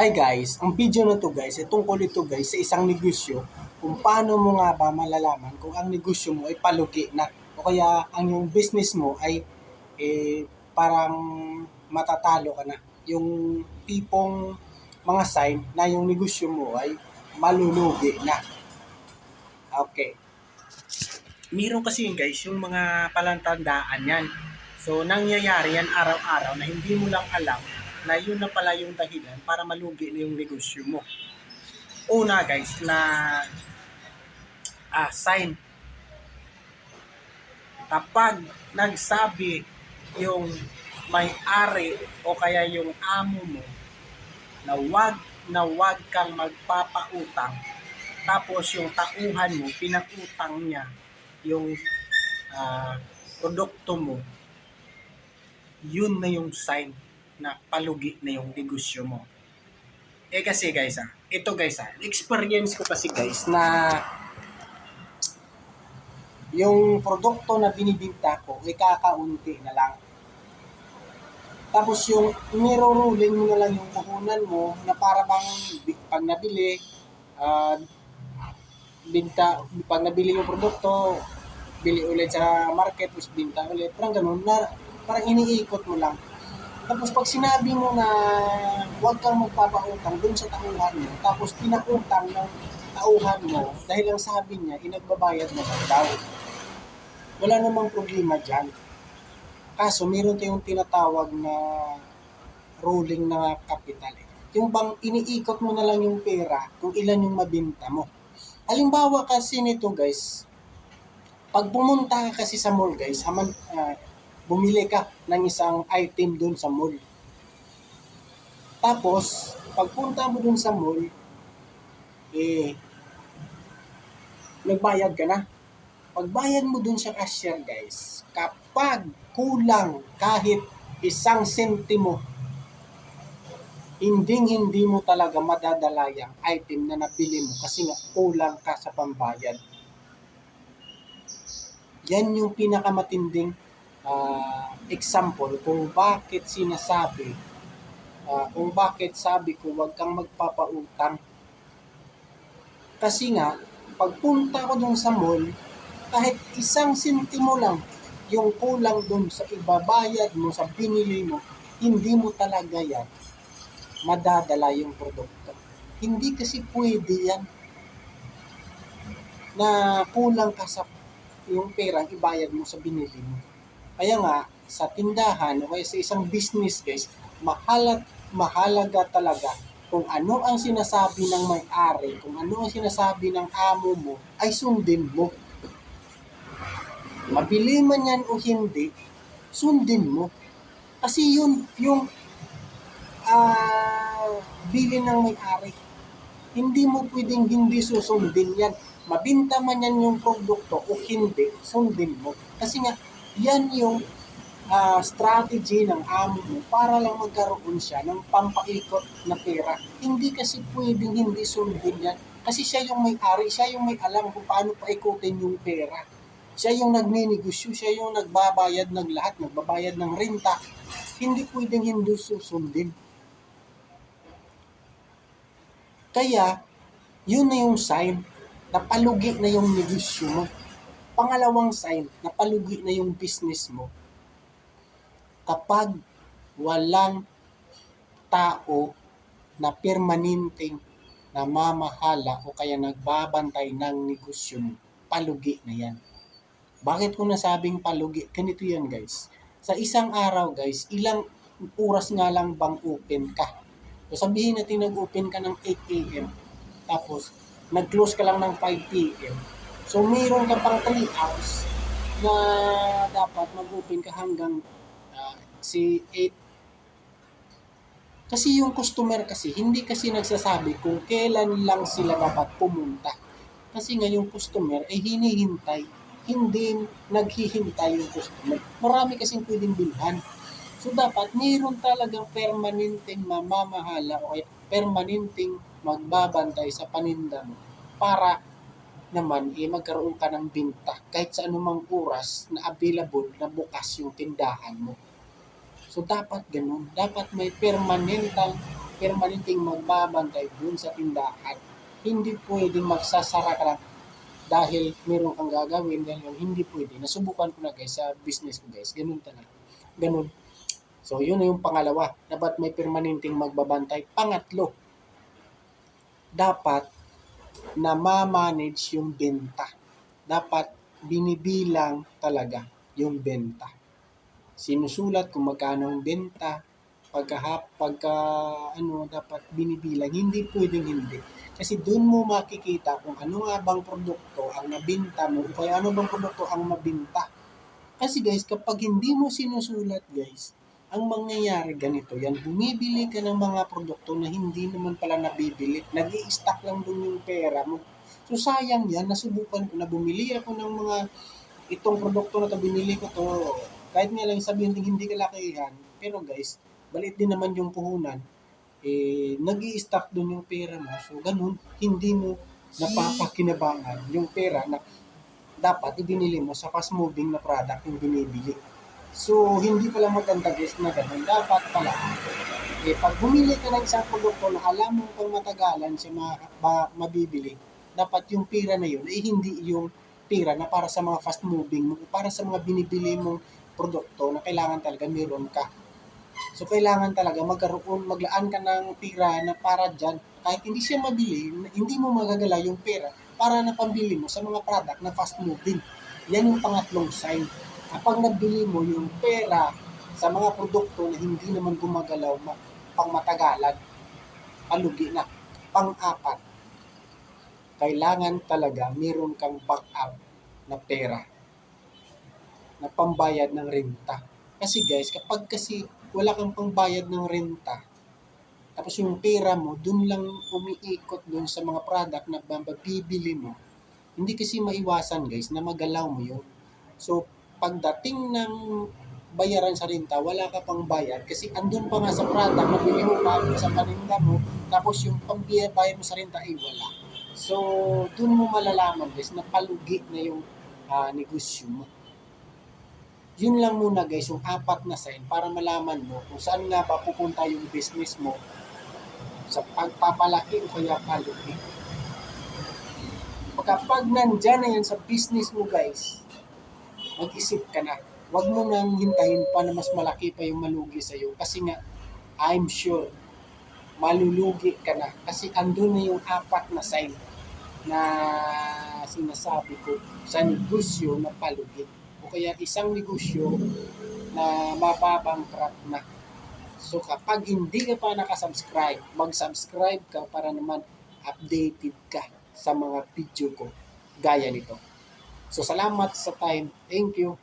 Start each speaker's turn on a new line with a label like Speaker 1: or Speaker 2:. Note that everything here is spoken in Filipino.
Speaker 1: Hi guys, ang video na to guys, ay tungkol ito guys sa isang negosyo kung paano mo nga ba malalaman kung ang negosyo mo ay palugi na o kaya ang yung business mo ay eh, parang matatalo ka na. Yung tipong mga sign na yung negosyo mo ay malulugi na. Okay. Meron kasi yun guys, yung mga palantandaan yan. So, nangyayari yan araw-araw na hindi mo lang alam na yun na pala yung dahilan para malugi na yung negosyo mo. Una guys, na ah, sign. Kapag nagsabi yung may-ari o kaya yung amo mo na wag na wag kang magpapautang tapos yung tauhan mo, pinakutang niya yung ah, produkto mo, yun na yung sign na palugi na yung negosyo mo. Eh kasi guys ah, ito guys ah, experience ko kasi guys na yung produkto na binibinta ko ay kakaunti na lang. Tapos yung niro-rolling mo na lang yung puhunan mo na para bang pag nabili, ah, binta, pag nabili yung produkto, bili ulit sa market, tapos binta ulit. Parang ganun, na, parang iniikot mo lang. Tapos pag sinabi mo na huwag kang magpapautang dun sa tauhan mo, tapos pinautang ng tauhan mo, dahil ang sabi niya, inagbabayad mo lang daw. Wala namang problema dyan. Kaso, meron tayong tinatawag na rolling na capital. Yung bang iniikot mo na lang yung pera kung ilan yung mabinta mo. Halimbawa kasi nito guys, pag pumunta ka kasi sa mall guys, haman, ah, bumili ka ng isang item doon sa mall. Tapos, pagpunta mo doon sa mall, eh, nagbayad ka na. Pagbayad mo doon sa cashier guys, kapag kulang kahit isang sentimo, hindi hindi mo talaga madadala yung item na nabili mo kasi nga kulang ka sa pambayad. Yan yung pinakamatinding ah, example kung bakit sinasabi, ah, kung bakit sabi ko wag kang magpapautang. Kasi nga, pagpunta ko dun sa mall, kahit isang sentimo lang yung kulang dun sa ibabayad mo, sa binili mo, hindi mo talaga yan madadala yung produkto. Hindi kasi pwede yan na kulang ka sa yung perang ibayad mo sa binili mo. Kaya nga, sa tindahan o kaya sa isang business guys, mahalat, mahalaga talaga kung ano ang sinasabi ng may-ari, kung ano ang sinasabi ng amo mo, ay sundin mo. Mabili man yan o hindi, sundin mo. Kasi yun, yung ah bili ng may-ari. Hindi mo pwedeng hindi susundin yan. Mabinta man yan yung produkto o hindi, sundin mo. Kasi nga, yan yung ah, strategy ng amo mo para lang magkaroon siya ng pampaikot na pera. Hindi kasi pwedeng hindi sundin yan. Kasi siya yung may-ari, siya yung may alam kung paano paikutin yung pera. Siya yung nagninegosyo, siya yung nagbabayad ng lahat, nagbabayad ng renta. Hindi pwedeng hindi susundin. Kaya, yun na yung sign na palugi na yung negosyo mo. Pangalawang sign na palugi na yung business mo. Kapag walang tao na permanenteng namamahala o kaya nagbabantay ng negosyo mo, palugi na yan. Bakit ko nasabing palugi? Ganito yan guys. Sa isang araw guys, ilang oras nga lang bang open ka? So sabihin natin nag-open ka ng 8 a.m. Tapos nag-close ka lang ng 5 p.m. So mayroon ka pang 3 hours na dapat mag-open ka hanggang ah, si 8 kasi yung customer kasi, hindi kasi nagsasabi kung kailan lang sila dapat pumunta. Kasi nga yung customer ay hinihintay, hindi naghihintay yung customer. Marami kasing pwedeng bilhan. So dapat mayroon talagang permanenteng mamamahala o permanenteng magbabantay sa paninda mo para naman eh, magkaroon ka ng binta kahit sa anumang oras na available na bukas yung tindahan mo. So dapat ganun, dapat may permanentang permanenteng magbabantay dun sa tindahan. Hindi pwedeng magsasara ka lang dahil meron kang gagawin, ganyan, hindi pwede. Nasubukan ko na guys sa business ko guys, ganun talaga. Ganun. So, yun na yung pangalawa. Dapat may permanenteng magbabantay. Pangatlo, dapat na ma-manage yung benta. Dapat binibilang talaga yung benta. Sinusulat kung magkano ang benta, pagka, pagka ano, dapat binibilang. Hindi pwedeng hindi. Kasi doon mo makikita kung ano nga bang produkto ang nabinta mo, o kaya ano bang produkto ang mabinta. Kasi guys, kapag hindi mo sinusulat guys, ang mangyayari ganito yan, bumibili ka ng mga produkto na hindi naman pala nabibili. nag stock lang dun yung pera mo. So sayang yan, nasubukan ko na bumili ako ng mga itong produkto na to, binili ko to, kahit nga lang sabihin din hindi kalakihan, pero guys, balit din naman yung puhunan, eh, nag stock dun yung pera mo. So ganun, hindi mo napapakinabangan yung pera na dapat ibinili mo sa fast moving na product yung binibili. So, hindi pala maganda guys na ganun. Dapat pala, eh, pag bumili ka ng isang produkto na alam mo pang matagalan siya ma, ma, mabibili, dapat yung pera na yun, eh hindi yung pera na para sa mga fast moving, para sa mga binibili mong produkto na kailangan talaga meron ka. So, kailangan talaga magkaroon, maglaan ka ng pera na para dyan. Kahit hindi siya mabili, hindi mo magagala yung pera para na pambili mo sa mga product na fast moving. Yan yung pangatlong sign. Kapag nabili mo yung pera sa mga produkto na hindi naman gumagalaw ma- pang matagalan, palugi na. Pang-apat, kailangan talaga meron kang backup na pera na pambayad ng renta. Kasi guys, kapag kasi wala kang pangbayad ng renta, tapos yung pera mo, dun lang umiikot dun sa mga product na bibili mo, hindi kasi maiwasan guys na magalaw mo yun. So, pagdating ng bayaran sa renta, wala ka pang bayad kasi andun pa nga sa product na bili mo pa sa paninda mo, tapos yung pambayad mo sa renta ay wala. So, dun mo malalaman guys na palugi na yung ah, negosyo mo. Yun lang muna guys, yung apat na sign para malaman mo kung saan nga ba pupunta yung business mo sa pagpapalaki o kaya palugi. Kapag nandyan na yan sa business mo guys, mag-isip ka na. Huwag mo nang hintahin pa na mas malaki pa yung malugi sa'yo. Kasi nga, I'm sure, malulugi ka na. Kasi andun na yung apat na sign na sinasabi ko sa negosyo na palugi. O kaya isang negosyo na mababangkrap na. So kapag hindi ka pa nakasubscribe, mag-subscribe ka para naman updated ka sa mga video ko gaya nito. So salamat sa time. Thank you.